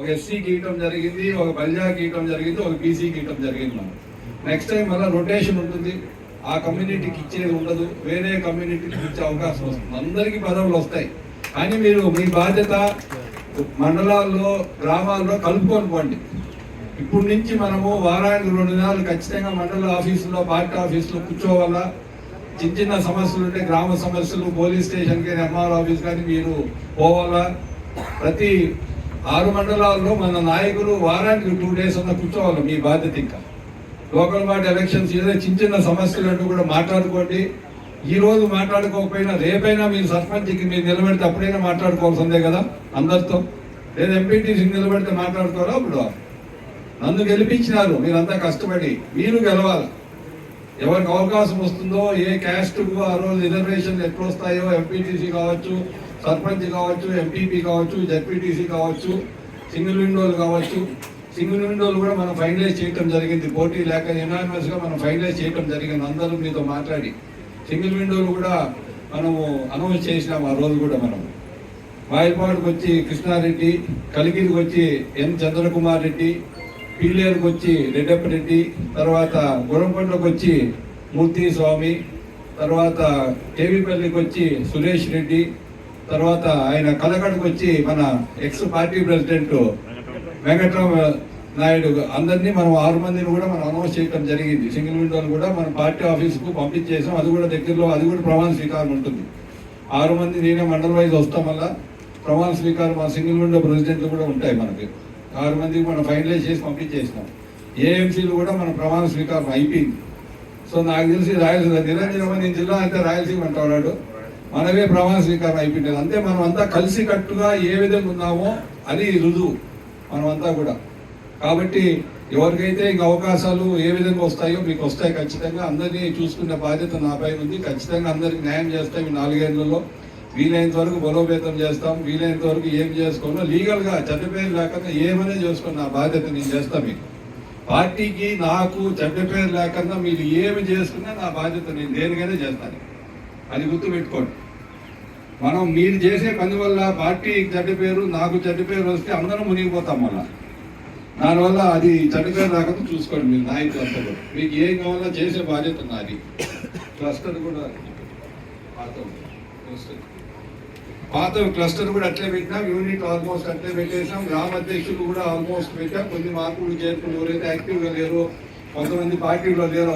ఒక ఎస్సీ గీయటం జరిగింది ఒక బల్జా గీయటం జరిగింది ఒక బీసీ గీయటం జరిగింది మనం నెక్స్ట్ టైం మళ్ళీ రొటేషన్ ఉంటుంది. ఆ కమ్యూనిటీకి ఇచ్చేది ఉండదు. వేరే కమ్యూనిటీకి ఇచ్చే అవకాశం వస్తుంది. అందరికీ పదవులు వస్తాయి. కానీ మీరు మీ బాధ్యత మండలాల్లో గ్రామాల్లో కలుపుకొని పోండి. ఇప్పుడు నుంచి మనము వారానికి రెండు నెలలు ఖచ్చితంగా మండల ఆఫీసులో పార్టీ ఆఫీసులో కూర్చోవాలా? చిన్న చిన్న సమస్యలు ఉంటే గ్రామ సమస్యలు పోలీస్ స్టేషన్ కానీ ఎంఆర్ ఆఫీస్ కానీ మీరు పోవాలా? ప్రతి ఆరు మండలాల్లో మన నాయకులు వారానికి టూ డేస్ ఉన్న కూర్చోవాలి మీ బాధ్యత ఇంకా. లోకల్ బాడీ ఎలక్షన్స్ ఏదైనా చిన్న చిన్న సమస్యలు అంటూ కూడా మాట్లాడుకోండి. ఈ రోజు మాట్లాడుకోకపోయినా రేపైనా మీరు సర్పంచ్కి మీరు నిలబెడితే అప్పుడైనా మాట్లాడుకోవాల్సిందే కదా అందరితో. లేదా ఎంపీటీసీకి నిలబెడితే మాట్లాడుకోవాలా? అప్పుడు నన్ను గెలిపించినారు మీరంతా కష్టపడి మీరు గెలవాలి. ఎవరికి అవకాశం వస్తుందో ఏ క్యాస్ట్ ఆ రోజు రిజర్వేషన్లు ఎట్లా వస్తాయో ఎంపీటీసీ కావచ్చు సర్పంచ్ కావచ్చు ఎంపీపీ కావచ్చు జడ్పీటీసీ కావచ్చు సింగిల్ విండోలు కావచ్చు. సింగిల్ విండోలు కూడా మనం ఫైనలైజ్ చేయటం జరిగింది. పోటీ లేక యునానిమస్గా మనం ఫైనలైజ్ చేయటం జరిగింది. అందరూ మీతో మాట్లాడి సింగిల్ విండోలు కూడా మనము అనౌన్స్ చేసినాం ఆ రోజు కూడా మనం. వాయిపాడుకు వచ్చి కృష్ణారెడ్డి కలిగిరికి వచ్చి ఎన్ చంద్రకుమార్ రెడ్డి పీలేరుకు వచ్చి రెడ్డప్ప రెడ్డి తర్వాత గురంపండ్లకు వచ్చి మూర్తి స్వామి తర్వాత కేవీపల్లికి వచ్చి సురేష్ రెడ్డి తర్వాత ఆయన కలకడకు వచ్చి మన ex party president Venkatrama Naidu అందరినీ మనం ఆరు మందిని కూడా మనం అనౌన్స్ చేయడం జరిగింది. సింగిల్ విండోలు కూడా మన పార్టీ ఆఫీస్కు పంపించేసాం. అది కూడా దగ్గరలో అది కూడా ప్రమాణ స్వీకారం ఉంటుంది. ఆరు మంది నేనే మండల వైజ్ వస్తాం వల్ల ప్రమాణ స్వీకారం మన సింగిల్ విండో ప్రెసిడెంట్లు కూడా ఉంటాయి మనకి. ఆరు మందికి మనం ఫైనలైజ్ చేసి పంపించేసినాం. ఏఎంసీలు కూడా మన ప్రమాణ స్వీకారం అయిపోయింది. సో నాకు తెలిసి రాయలసీమ నిరంజనమని జిల్లా అయితే రాయలసీమ అంటాడు మనమే ప్రమాణ స్వీకారం అయిపోయింది. అంతే మనం అంతా కలిసి కట్టుగా ఏ విధంగా ఉన్నామో అది రుజువు. మనమంతా కూడా. కాబట్టి ఎవరికైతే ఇంక అవకాశాలు ఏ విధంగా వస్తాయో మీకు వస్తాయి ఖచ్చితంగా. అందరినీ చూసుకునే బాధ్యత నాపై ఉంది. ఖచ్చితంగా అందరికి న్యాయం చేస్తాం ఈ నాలుగేళ్ళలో వీలైనంత వరకు బలోపేతం చేస్తాం. వీలైనంత వరకు ఏం చేసుకోను లీగల్గా చెడ్డపేరు లేకుండా ఏమైనా చేసుకుని నా బాధ్యత నేను చేస్తాను మీకు. పార్టీకి నాకు చెడ్డ పేరు లేకుండా మీరు ఏమి చేసుకున్నా నా బాధ్యత నేను దేనికైనా చేస్తాను. అది గుర్తుపెట్టుకోండి. మనం మీరు చేసే పని వల్ల పార్టీ చెడ్డ పేరు నాకు చెడ్డ పేరు వస్తే అందరం మునిగిపోతాం మళ్ళా దానివల్ల అది చెడ్డ పేరు రాకుండా చూసుకోండి మీరు నాయకులు అంతా కూడా. మీకు ఏం కావాలో చేసే బాధ్యత నాది. క్లస్టర్ కూడా పాత క్లస్టర్. పాత కూడా అట్లే పెట్టినాం యూనిట్ ఆల్మోస్ట్ అట్లే పెట్టేసాం. గ్రామ అధ్యక్షులు కూడా ఆల్మోస్ట్ పెట్టాం కొన్ని మార్పులు చేర్పులు ఎవరైతే యాక్టివ్గా లేరో కొంతమంది పార్టీలో లేరో